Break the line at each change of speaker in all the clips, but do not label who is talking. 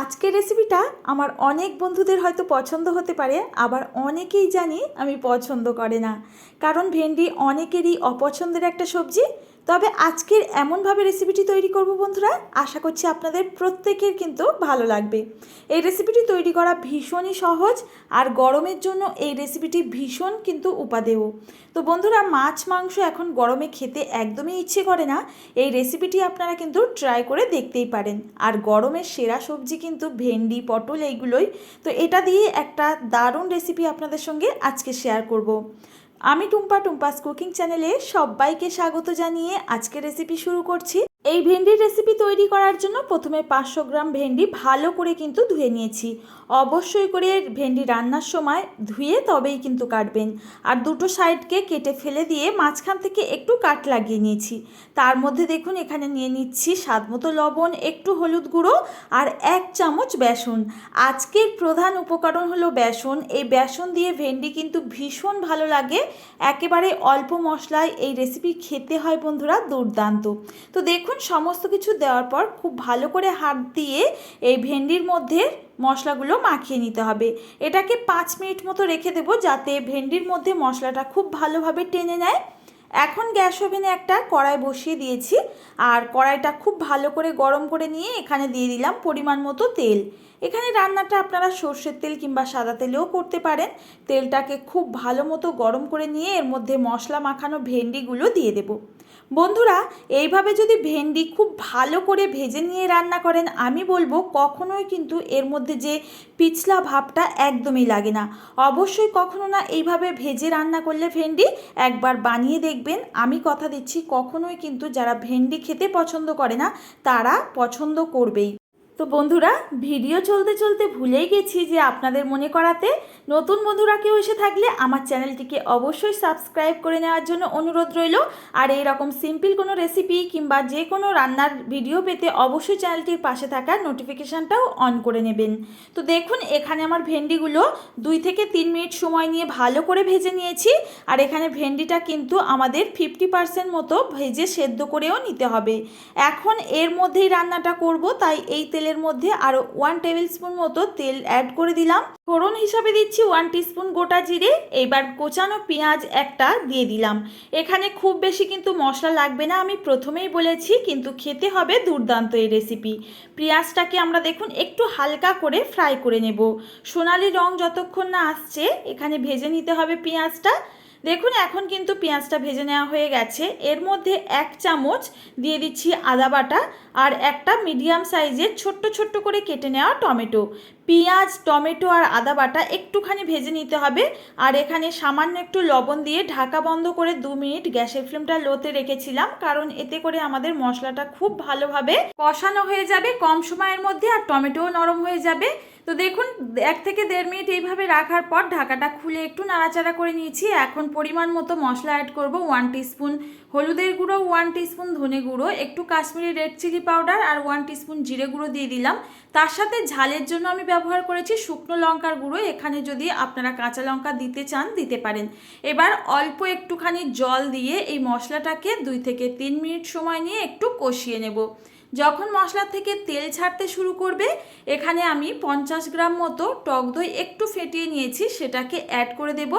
আজকের রেসিপিটা আমার অনেক বন্ধুদের হয়তো পছন্দ হতে পারে, আবার অনেকেই জানি আমি পছন্দ করে না। কারণ ভেন্ডি অনেকেরই অপছন্দের একটা সবজি তবে আজকের এমনভাবে রেসিপিটি তৈরি করব বন্ধুরা, আশা করছি আপনাদের প্রত্যেকের কিন্তু ভালো লাগবে। এই রেসিপিটি তৈরি করা ভীষণই সহজ আর গরমের জন্য এই রেসিপিটি ভীষণ কিন্তু উপাদেয়। তো বন্ধুরা, মাছ, মাংস এখন গরমে খেতে একদমই ইচ্ছে করে না, এই রেসিপিটি আপনারা কিন্তু ট্রাই করে দেখতেই পারেন। আর গরমের সেরা সবজি কিন্তু ভেন্ডি, পটল এইগুলোই। তো এটা দিয়ে একটা দারুণ রেসিপি আপনাদের সঙ্গে আজকে শেয়ার করব। আমি টুম্পা টুম্পাস কুকিং চ্যানেলে সবাইকে স্বাগত জানিয়ে আজকে রেসিপি শুরু করছি। এই ভেন্ডির রেসিপি তৈরি করার জন্য প্রথমে পাঁচশো গ্রাম ভেন্ডি ভালো করে কিন্তু ধুয়ে নিয়েছি। অবশ্যই করে ভেন্ডি রান্নার সময় ধুয়ে তবেই কিন্তু কাটবেন। আর দুটো সাইডকে কেটে ফেলে দিয়ে মাঝখান থেকে একটু কাট লাগিয়ে নিয়েছি। তার মধ্যে দেখুন, এখানে নিয়ে নিচ্ছি স্বাদ মতো লবণ, একটু হলুদ গুঁড়ো আর এক চামচ বেসন। আজকের প্রধান উপকরণ হলো বেসন। এই বেসন দিয়ে ভেন্ডি কিন্তু ভীষণ ভালো লাগে। একেবারে অল্প মশলায় এই রেসিপি খেতে হয় বন্ধুরা, দুর্দান্ত। তো দেখুন সমস্ত কিছু দেওয়ার পর খুব ভালো করে হাত দিয়ে এই ভেন্ডির মধ্যে মশলাগুলো মাখিয়ে নিতে হবে। এটাকে পাঁচ মিনিট মতো রেখে দেবো যাতে ভেন্ডির মধ্যে মশলাটা খুব ভালোভাবে টেনে নেয়। এখন গ্যাস ওভেনে একটা কড়াই বসিয়ে দিয়েছি। আর কড়াইটা খুব ভালো করে গরম করে নিয়ে এখানে দিয়ে দিলাম পরিমাণ মতো তেল। এখানে রান্নাটা আপনারা সর্ষের তেল কিংবা সাদা তেলেও করতে পারেন। তেলটাকে খুব ভালো মতো গরম করে নিয়ে এর মধ্যে মশলা মাখানো ভেন্ডিগুলো দিয়ে দেবো। বন্ধুরা, এইভাবে যদি ভেন্ডি খুব ভালো করে ভেজে নিয়ে রান্না করেন, আমি বলব কখনোই কিন্তু এর মধ্যে যে পিছলা ভাবটা একদমই লাগে না। অবশ্যই কখনো না এইভাবে ভেজে রান্না করলে ভেন্ডি একবার বানিয়ে দেখবেন। আমি কথা দিচ্ছি, কখনোই কিন্তু যারা ভেন্ডি খেতে পছন্দ করে না, তারা পছন্দ করবেই। তো বন্ধুরা, ভিডিও চলতে চলতে ভুলেই গেছি যে আপনাদের মনে করাতে নতুন বন্ধুরা কেউ এসে থাকলে আমার চ্যানেলটিকে অবশ্যই সাবস্ক্রাইব করে নেওয়ার জন্য অনুরোধ রইল। আর এই রকম সিম্পল কোনো রেসিপি কিংবা যে কোনো রান্নার ভিডিও পেতে অবশ্যই চ্যানেলটির পাশে থাকা নোটিফিকেশানটাও অন করে নেবেন। তো দেখুন, এখানে আমার ভেন্ডিগুলো দুই থেকে তিন মিনিট সময় নিয়ে ভালো করে ভেজে নিয়েছি। আর এখানে ভেন্ডিটা কিন্তু আমাদের ফিফটি পার্সেন্ট মতো ভেজে সেদ্ধ করেও নিতে হবে। এখন এর মধ্যেই রান্নাটা করব, তাই এই তেল তেলের মধ্যে আরও ওয়ান টেবিল স্পুন মতো তেল অ্যাড করে দিলাম। ফোড়ন হিসাবে দিচ্ছি ওয়ান টিস্পুন গোটা জিরে। এবার কোচানো পেঁয়াজ একটা দিয়ে দিলাম। এখানে খুব বেশি কিন্তু মশলা লাগবে না, আমি প্রথমেই বলেছি, কিন্তু খেতে হবে দুর্দান্ত এই রেসিপি পেঁয়াজটাকে আমরা দেখুন, একটু হালকা করে ফ্রাই করে নেব। সোনালি রং যতক্ষণ না আসছে, এখানে ভেজে নিতে হবে পেঁয়াজটা। দেখুন, এখন কিন্তু পেঁয়াজটা ভেজে নেওয়া হয়ে গেছে। এর মধ্যে এক চামচ দিয়ে দিচ্ছি আদা বাটা আর একটা মিডিয়াম সাইজের ছোট্ট ছোট্ট করে কেটে নেওয়া টমেটো। পেঁয়াজ, টমেটো আর আদা বাটা একটুখানি ভেজে নিতে হবে। আর এখানে সামান্য একটু লবণ দিয়ে ঢাকা বন্ধ করে দু মিনিট গ্যাসের ফ্লেমটা লোতে রেখেছিলাম, কারণ এতে করে আমাদের মশলাটা খুব ভালোভাবে কষানো হয়ে যাবে কম সময়ের মধ্যে আর টমেটোও নরম হয়ে যাবে। তো দেখুন, এক থেকে দেড় মিনিট এইভাবে রাখার পর ঢাকাটা খুলে একটু নাড়াচাড়া করে নিয়েছি। এখন পরিমাণ মতো মশলা অ্যাড করব ওয়ান টিস্পুন হলুদের গুঁড়ো ওয়ান টিস্পুন ধনে গুঁড়ো, একটু কাশ্মীরি রেড চিলি পাউডার আর ওয়ান টিস্পুন জিরে গুঁড়ো দিয়ে দিলাম। তার সাথে ঝালের জন্য আমি ব্যবহার করেছি, শুকনো লঙ্কার গুঁড়ো। এখানে যদি আপনারা কাঁচা লঙ্কা দিতে চান, দিতে পারেন। এবার অল্প একটুখানি জল দিয়ে এই মশলাটাকে দুই থেকে তিন মিনিট সময় নিয়ে একটু কষিয়ে নেব। যখন মশলা থেকে তেল ছাড়তে শুরু করবে, এখানে আমি পঞ্চাশ গ্রাম মতো টক দই একটু ফেটিয়ে নিয়েছি, সেটাকে অ্যাড করে দেবো।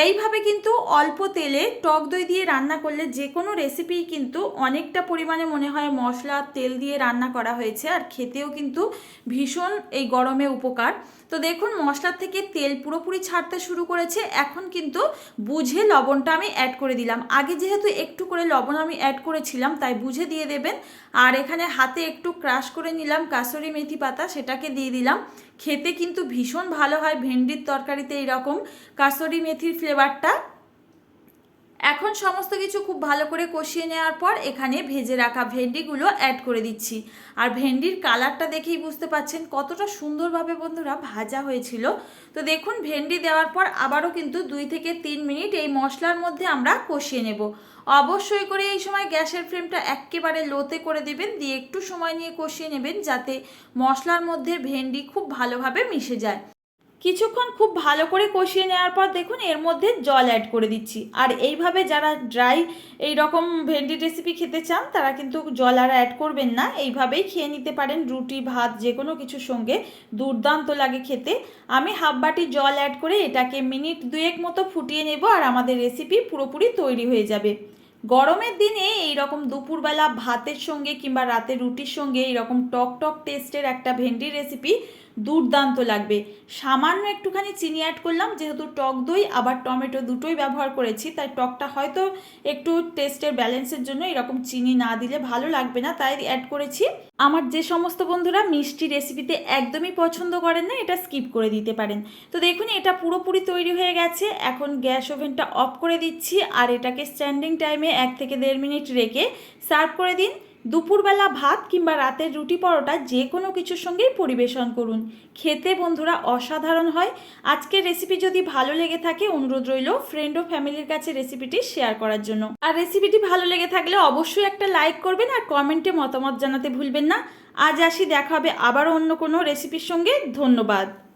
এইভাবে কিন্তু অল্প তেলে টক দই দিয়ে রান্না করলে যে কোনো রেসিপি কিন্তু অনেকটা পরিমাণে মনে হয় মশলা, তেল দিয়ে রান্না করা হয়েছে আর খেতেও কিন্তু ভীষণ এই গরমে উপকার। তো দেখুন, মশলার থেকে তেল পুরোপুরি ছাড়তে শুরু করেছে। এখন কিন্তু বুঝে লবণটা আমি অ্যাড করে দিলাম। আগে যেহেতু একটু করে লবণ আমি অ্যাড করেছিলাম, তাই বুঝে দিয়ে দেবেন। আর এখানে হাতে একটু ক্রাশ করে নিলাম কাসরি মেথি পাতা, সেটাকে দিয়ে দিলাম। খেতে কিন্তু ভীষণ ভালো হয় ভেন্ডির তরকারিতে এইরকম কাসরি মেথির ফ্লেভারটা এখন সমস্ত কিছু খুব ভালো করে কষিয়ে নেওয়ার পর এখানে ভেজে রাখা ভেন্ডিগুলো অ্যাড করে দিচ্ছি। আর ভেন্ডির কালারটা দেখেই বুঝতে পাচ্ছেন কতটা সুন্দরভাবে বন্ধুরা ভাজা হয়েছিল। তো দেখুন, ভেন্ডি দেওয়ার পর আবারও কিন্তু দুই থেকে তিন মিনিট এই মশলার মধ্যে আমরা কষিয়ে নেব। অবশ্যই করে এই সময় গ্যাসের ফ্লেমটা একেবারে লোতে করে দেবেন, দিয়ে একটু সময় নিয়ে কষিয়ে নেবেন যাতে মশলার মধ্যে ভেন্ডি খুব ভালোভাবে মিশে যায়। কিছুক্ষণ খুব ভালো করে কষিয়ে নেওয়ার পর দেখুন এর মধ্যে জল অ্যাড করে দিচ্ছি। আর এইভাবে যারা ড্রাই এই রকম ভেন্ডি রেসিপি খেতে চান, তারা কিন্তু জল আর অ্যাড করবেন না। এইভাবেই খেয়ে নিতে পারেন রুটি, ভাত যে কোনো কিছুর সঙ্গে। দুর্দান্ত লাগে খেতে। আমি হাফ বাটি জল অ্যাড করে এটাকে মিনিট দুয়েক মতো ফুটিয়ে নেব আর আমাদের রেসিপি পুরোপুরি তৈরি হয়ে যাবে। গরমের দিনে এই রকম দুপুরবেলা ভাতের সঙ্গে কিংবা রাতে রুটির সঙ্গে এইরকম টক টক টেস্টের একটা ভেন্ডির রেসিপি দুর্দান্ত লাগবে। সামান্য একটুখানি চিনি অ্যাড করলাম, যেহেতু টক দই, আবার টমেটো দুটোই ব্যবহার করেছি, তাই টকটা হয়তো একটু টেস্টের ব্যালেন্সের জন্য এরকম চিনি না দিলে ভালো লাগবে না, তাই অ্যাড করেছি। আমার যে সমস্ত বন্ধুরা মিষ্টি রেসিপিতে একদমই পছন্দ করেন না, এটা স্কিপ করে দিতে পারেন। তো দেখুন, এটা পুরোপুরি তৈরি হয়ে গেছে, এখন গ্যাস ওভেনটা অফ করে দিচ্ছি, আর এটাকে স্ট্যান্ডিং টাইমে এক থেকে দেড় মিনিট রেখে সার্ভ করে দিন। দুপুরবেলা ভাত কিংবা রাতের রুটি পরোটা যে কোনো কিছুর সঙ্গেই পরিবেশন করুন। খেতে বন্ধুরা অসাধারণ হয়। আজকের রেসিপি যদি ভালো লেগে থাকে, অনুরোধ রইল ফ্রেন্ড ও ফ্যামিলির কাছে রেসিপিটি শেয়ার করার জন্য। আর রেসিপিটি ভালো লেগে থাকলে অবশ্যই একটা লাইক করবেন আর কমেন্টে মতামত জানাতে ভুলবেন না। আজ আসি, দেখা হবে আবারও অন্য কোনো রেসিপির সঙ্গে। ধন্যবাদ।